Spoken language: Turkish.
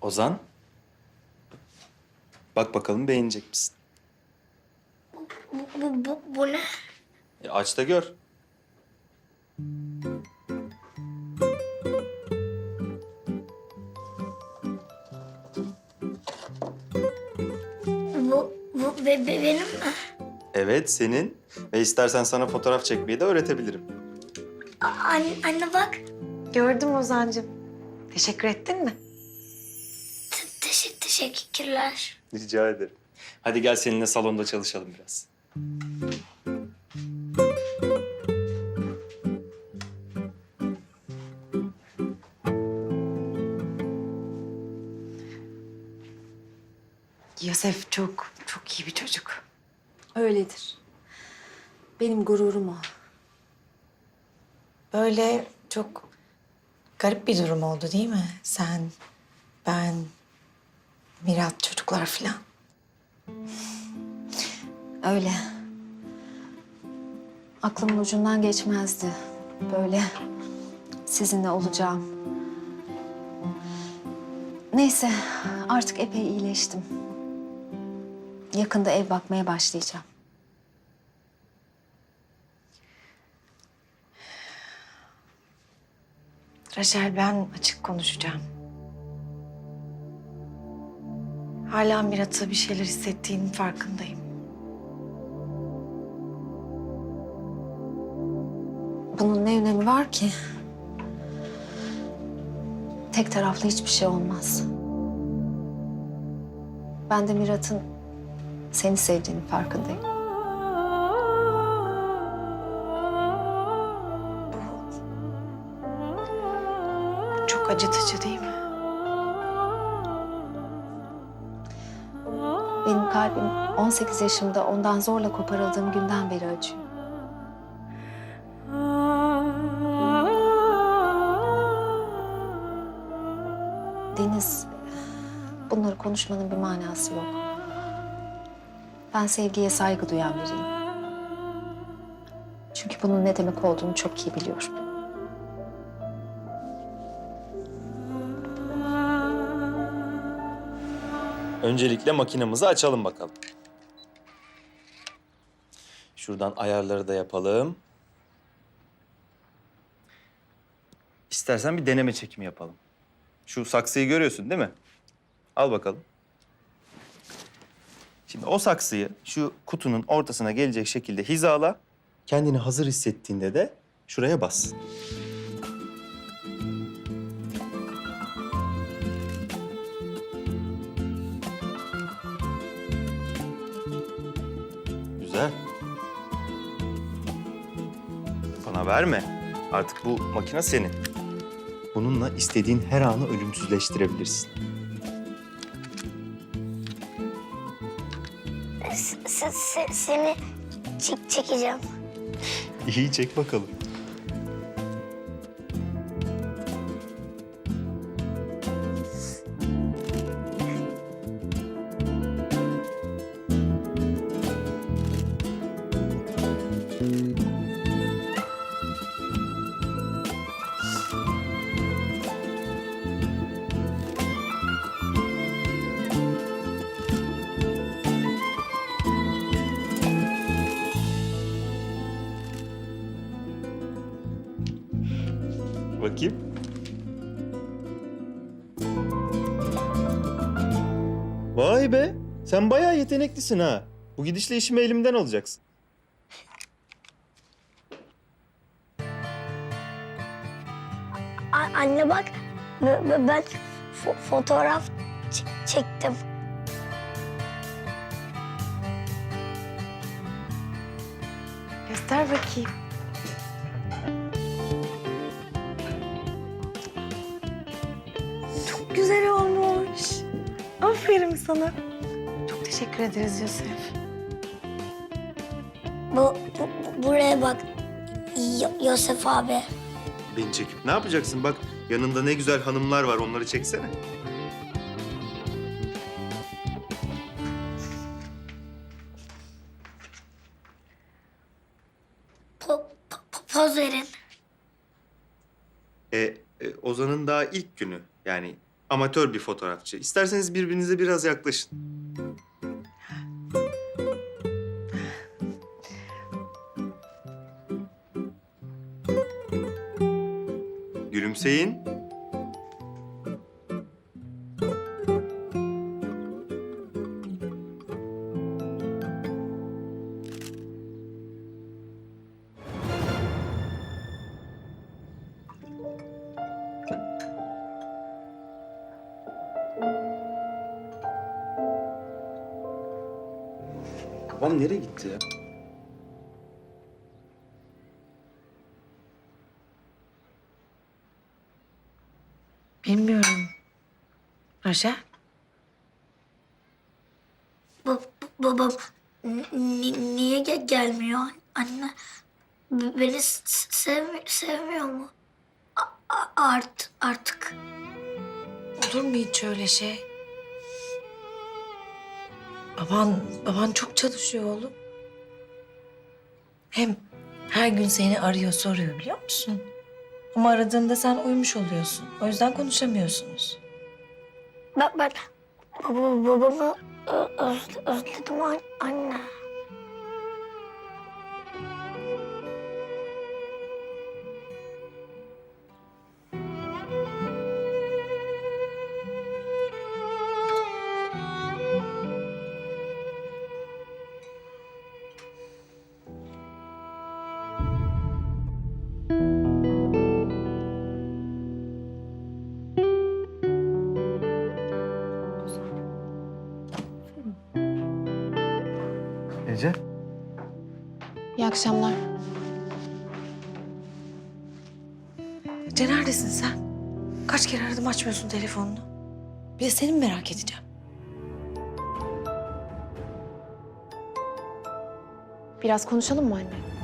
Ozan. Bak bakalım beğenecek misin? Bu, bu, bu, bu ne? E, aç da gör. Bu, bu be, be- benim mi? Evet senin. Ve istersen sana fotoğraf çekmeyi de öğretebilirim. Anne, anne bak. Gördüm Ozan'cığım. Teşekkür ettin mi? Te- teşekkür, teşekkürler. Rica ederim. Hadi gel seninle salonda çalışalım biraz. Yosef çok, çok iyi bir çocuk. Öyledir. Benim gururum o. Böyle çok garip bir durum oldu değil mi? Sen, ben, Mirat çocuklar falan. Öyle. Aklımın ucundan geçmezdi. Böyle sizinle olacağım. Neyse artık epey iyileştim. Yakında ev bakmaya başlayacağım. Raşel ben açık konuşacağım. Hala Mirat'a bir şeyler hissettiğinin farkındayım. Bunun ne önemi var ki? Tek taraflı hiçbir şey olmaz. Ben de Mirat'ın seni sevdiğini farkındayım. Çok acıtıcı değil mi? Benim kalbim 18 yaşımda ondan zorla koparıldığım günden beri acıyor. Deniz, bunları konuşmanın bir manası yok. Ben sevgiye saygı duyan biriyim. Çünkü bunun ne demek olduğunu çok iyi biliyorum. Öncelikle makinamızı açalım bakalım. Şuradan ayarları da yapalım. İstersen bir deneme çekimi yapalım. Şu saksıyı görüyorsun değil mi? Al bakalım. Şimdi o saksıyı şu kutunun ortasına gelecek şekilde hizala. Kendini hazır hissettiğinde de şuraya bas. Güzel. Bana verme. Artık bu makine senin. Bununla istediğin her anı ölümsüzleştirebilirsin. Se- se- seni çek çekeceğim. İyi çek bakalım. Bakayım. Vay be. Sen bayağı yeteneklisin ha. Bu gidişle işimi elimden alacaksın. A- anne bak, b- b- ben fo- fotoğraf ç- çektim. Göster bakayım. Aferin sana. Çok teşekkür ederiz Yosef. Bu, bu- bu- buraya bak. Yo- Yosef abi. Beni çekip ne yapacaksın? Bak yanında ne güzel hanımlar var onları çeksene. po, po, poz verin. E, e, Ozan'ın daha ilk günü. Yani amatör bir fotoğrafçı. İsterseniz birbirinize biraz yaklaşın. Gülümseyin. Babam nereye gitti ya? Bilmiyorum. Raşel? Ba- babam ni- niye ge- gelmiyor anne? Beni s- sevmi- sevmiyor mu? A- art artık. Olur mu hiç öyle şey? Baban, baban çok çalışıyor oğlum. Hem her gün seni arıyor, soruyor biliyor musun? Ama aradığında sen uyumuş oluyorsun. O yüzden konuşamıyorsunuz. Ben, ben baba, babamı özledim an- anne. İyi akşamlar. Ece neredesin sen? Kaç kere aradım açmıyorsun telefonunu. Bir de seni mi merak edeceğim? Biraz konuşalım mı anne?